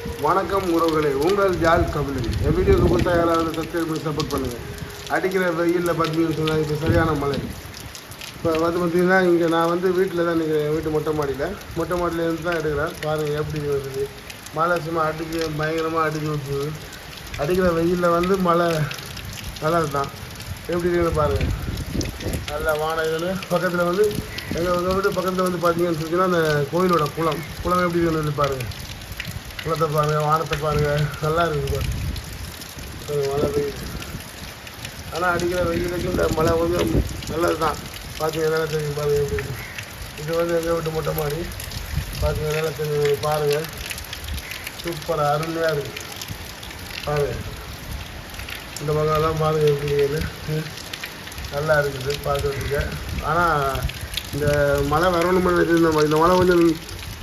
வணக்கம் உறவுகளே உங்கள் ஜால் கபிலன் என் வீடியோக்கு புதுசாக யாராவது சப்ஸ்கிரைப் பண்ணி சப்போர்ட் பண்ணுங்கள் அடிக்கிற வெயிலில் பார்த்தீங்கன்னு சொன்னால் இப்போ சரியான மழை. இப்போ வந்து பார்த்தீங்கன்னா இங்கே நான் வந்து வீட்டில் தான் நிற்கிறேன் வீட்டு மொட்டை மாடியில். மொட்டை மாடியில் இருந்து தான் எடுக்கிறேன் பாருங்கள் எப்படி வருது. மழை சும்மா அடிக்க பயங்கரமாக அடிக்க விட்டுருது அடிக்கிற வெயிலில் வந்து மழை நல்லா தான் எப்படி இருக்குன்னு பாருங்கள் நல்ல இதில் பக்கத்தில் வந்து எங்கள் வீட்டு பக்கத்தில் வந்து பார்த்தீங்கன்னு சொன்னீங்கன்னா அந்த கோயிலோட குளம். குளம் எப்படி இருக்குன்னு பாருங்கள் குளத்தை பாருங்கள் வானத்தை பாருங்கள் நல்லா இருக்குது பாருங்க மழை பெய்யுது ஆனால் அடிக்கிற வெயிலுக்கு இந்த மழை கொஞ்சம் நல்லது தான் பார்த்தீங்கன்னா தெரியும் பாருங்கள் எப்படி இது வந்து எங்கள் வீட்டு மொட்டை மாடி. பார்த்தீங்கன்னா தெரியும் பாருங்கள் சூப்பராக அருமையாக இருக்குது பாருங்கள் இந்த பக்கம்லாம் பாருங்கள் எப்படி ம். நல்லா இருக்குது பார்க்குறதுக்கு ஆனால் இந்த மழை வரணும்னு இந்த மழை கொஞ்சம்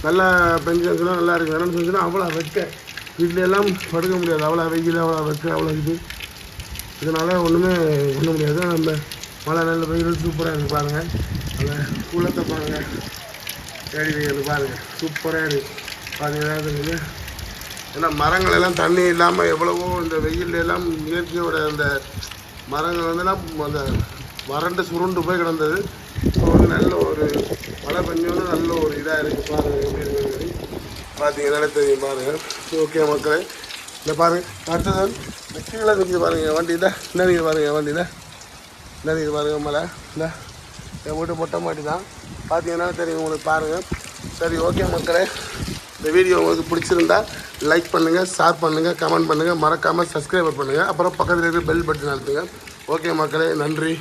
நல்லா பெஞ்சுன்னா நல்லா இருக்குது வேணும்னு சொன்னால் அவ்வளோ வெக்க வீட்டில எல்லாம் படுக்க முடியாது. அவ்வளோ வெயில் அவ்வளோ வெக்க அவ்வளோ இது. இதனால் ஒன்றுமே பண்ண முடியாது. நம்ம மழை நல்ல வெயில் சூப்பராக இருக்குது பாருங்கள் அந்த குளத்தை பாருங்கள் தேடி வெயில் பாருங்கள் சூப்பராக இருக்குது பார்த்தீங்கன்னா இருக்குது ஏன்னா மரங்கள் எல்லாம் தண்ணி இல்லாமல் எவ்வளவோ இந்த வெயில் எல்லாம் இயற்கையோட அந்த மரங்கள் வந்துலாம் அந்த வறண்டு சுருண்டு போய் கிடந்தது. இப்போ வந்து நல்ல ஒரு மழை பெஞ்சோன்னு நல்ல ஒரு இதாக இருக்குது பாருங்கள் எப்படி இருக்குது பார்த்தீங்கன்னா தெரியும் பாருங்கள் ஓகே மக்களே? இந்த பாருங்க அடுத்தது கீழே நிற்கிது பாருங்கள் வண்டி தான் என்ன நிற்கிது பாருங்கள் வண்டியில் என்ன நிற்கிது பாருங்கள் மழை இல்லை என் வீட்டு மொட்டை மாட்டி தான். பார்த்தீங்கன்னா தெரியும் உங்களுக்கு பாருங்கள் சரி ஓகே மக்களே? இந்த வீடியோ உங்களுக்கு பிடிச்சிருந்தா லைக் பண்ணுங்கள் ஷேர் பண்ணுங்கள் கமெண்ட் பண்ணுங்கள் மறக்காமல் சப்ஸ்கிரைப் பண்ணுங்கள் அப்புறம் பக்கத்தில் இருக்கிற பெல் பட்டன் அழுத்துங்க. ஓகே மக்களே? நன்றி.